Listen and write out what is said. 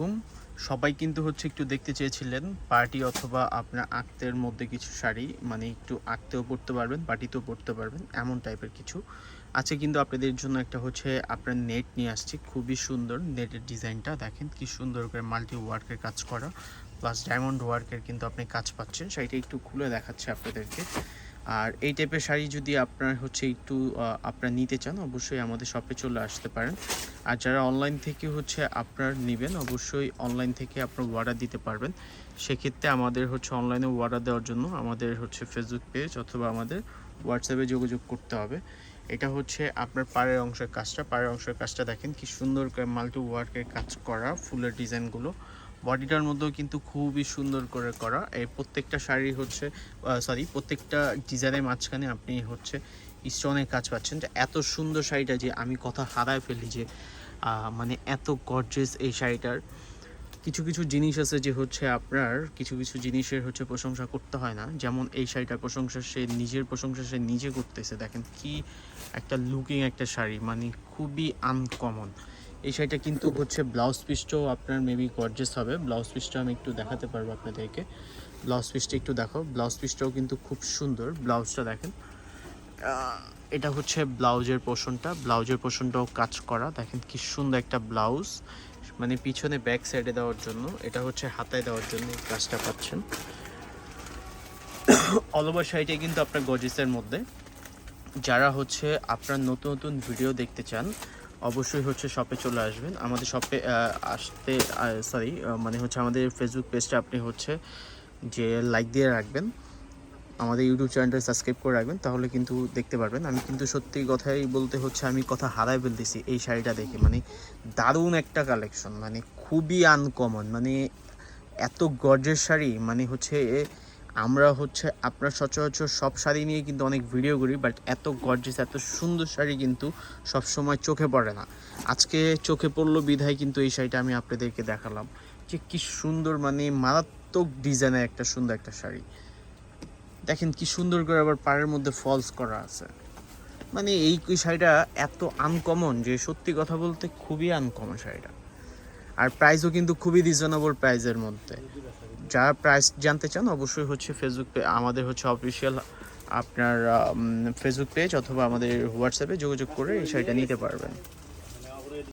আলাইকুম। সবাই কিন্তু হচ্ছে একটু দেখতে চেয়েছিলেন পার্টি অথবা আপনার আক্তের মধ্যে কিছু শাড়ি মানে একটু আঁকতেও পড়তে পারবেন পার্টিতেও পড়তে পারবেন, এমন টাইপের কিছু। আছে কিন্তু আপনাদের জন্য একটা হচ্ছে আপনার নেট নিয়ে আসছি, খুবই সুন্দর নেটের ডিজাইনটা। দেখেন কি সুন্দর করে মাল্টি ওয়ার্কের কাজ করা, প্লাস ডায়মন্ড ওয়ার্কের কিন্তু আপনি কাজ পাচ্ছেন। শাড়িটা একটু খুলে দেখাচ্ছে আপনাদেরকে। আর এই টাইপের শাড়ি যদি আপনার হচ্ছে একটু আপনার নিতে চান, অবশ্যই আমাদের শপে চলে আসতে পারেন। আর যারা অনলাইন থেকে হচ্ছে আপনার নেবেন, অবশ্যই অনলাইন থেকে আপনার অর্ডার দিতে পারবেন। সেক্ষেত্রে আমাদের হচ্ছে অনলাইনে অর্ডার দেওয়ার জন্য আমাদের হচ্ছে ফেসবুক পেজ অথবা আমাদের হোয়াটসঅ্যাপে যোগাযোগ করতে হবে। এটা হচ্ছে আপনার পাড়ের অংশের কাজটা। পাড়ের অংশের কাজটা দেখেন কি সুন্দর করে মাল্টি ওয়ার্কের কাজ করা, ফুলের ডিজাইনগুলো বডিটার মধ্যেও কিন্তু খুবই সুন্দর করে করা। এই প্রত্যেকটা শাড়ি হচ্ছে সরি প্রত্যেকটা ডিজাইনের মাঝখানে আপনি হচ্ছে স্টোনের কাজ পাচ্ছেন। যে এত সুন্দর শাড়িটা যে আমি কথা হারায় ফেলি যে মানে এত গর্জেস এই শাড়িটার। কিছু কিছু জিনিস আছে যে হচ্ছে আপনার, কিছু কিছু জিনিসের হচ্ছে প্রশংসা করতে হয় না। যেমন এই শাড়িটার প্রশংসা সে নিজের প্রশংসা সে নিজে করতেছে। দেখেন কি একটা লুকিং একটা শাড়ি মানে খুবই আনকমন এই শাড়িটা কিন্তু হচ্ছে ব্লাউজ পিসটাও আপনার মেবি গর্জেস হবে। ব্লাউজ পিসটা আমি একটু দেখাতে পারব আপনাদেরকে। ব্লাউজ পিসটা একটু দেখো। ব্লাউজ পিসটাও কিন্তু খুব সুন্দর। ব্লাউজটা দেখেন। এটা হচ্ছে ব্লাউজের পোর্শনটা ব্লাউজের পোর্শনটাও কাজ করা। দেখেন কি সুন্দর একটা ব্লাউজ। মানে পিছনে ব্যাক সাইডে দেওয়ার জন্য। এটা হচ্ছে হাতায় দেওয়ার জন্য কাজটা পাচ্ছেন। অল ওভার কিন্তু আপনার গজিসের মধ্যে। যারা হচ্ছে আপনার নতুন নতুন ভিডিও দেখতে চান অবশ্যই হচ্ছে শপে চলে আসবেন। আমাদের শপে আসতে সরি মানে হচ্ছে আমাদের ফেসবুক পেজটা আপনি হচ্ছে যে লাইক দিয়ে রাখবেন। আমাদের ইউটিউব চ্যানেলটা সাবস্ক্রাইব করে রাখবেন, তাহলে কিন্তু দেখতে পারবেন। আমি কিন্তু সত্যি কথাই বলতে হচ্ছে আমি কথা হারাই ফেলতেছি এই শাড়িটা দেখে। মানে দারুণ একটা কালেকশন মানে খুবই আনকমন মানে এত গর্জের শাড়ি মানে হচ্ছে আমরা হচ্ছে আপনার সচরাচর সব শাড়ি নিয়ে কিন্তু অনেক ভিডিও করি বাট এত গর্জেস এত সুন্দর শাড়ি কিন্তু সব সময় চোখে পড়ে না। আজকে চোখে পড়ল বিধায় কিন্তু এই শাড়িটা আমি আপনাদেরকে দেখালাম। যে কি সুন্দর মানে মারাত্মক ডিজাইনের একটা সুন্দর একটা শাড়ি। দেখেন কি সুন্দর করে আবার পাড়ের মধ্যে ফলস করা আছে। মানে এই শাড়িটা এত আনকমন যে সত্যি কথা বলতে খুবই আনকমন শাড়িটা। আর প্রাইসও কিন্তু খুবই রিজনেবল প্রাইসের মধ্যে। যারা প্রাইস জানতে চান, অবশ্যই হচ্ছে ফেসবুক আমাদের হচ্ছে অফিসিয়াল আপনার ফেসবুক পেজ অথবা আমাদের হোয়াটসঅ্যাপে যোগাযোগ করে এই শাড়িটা নিতে পারবেন।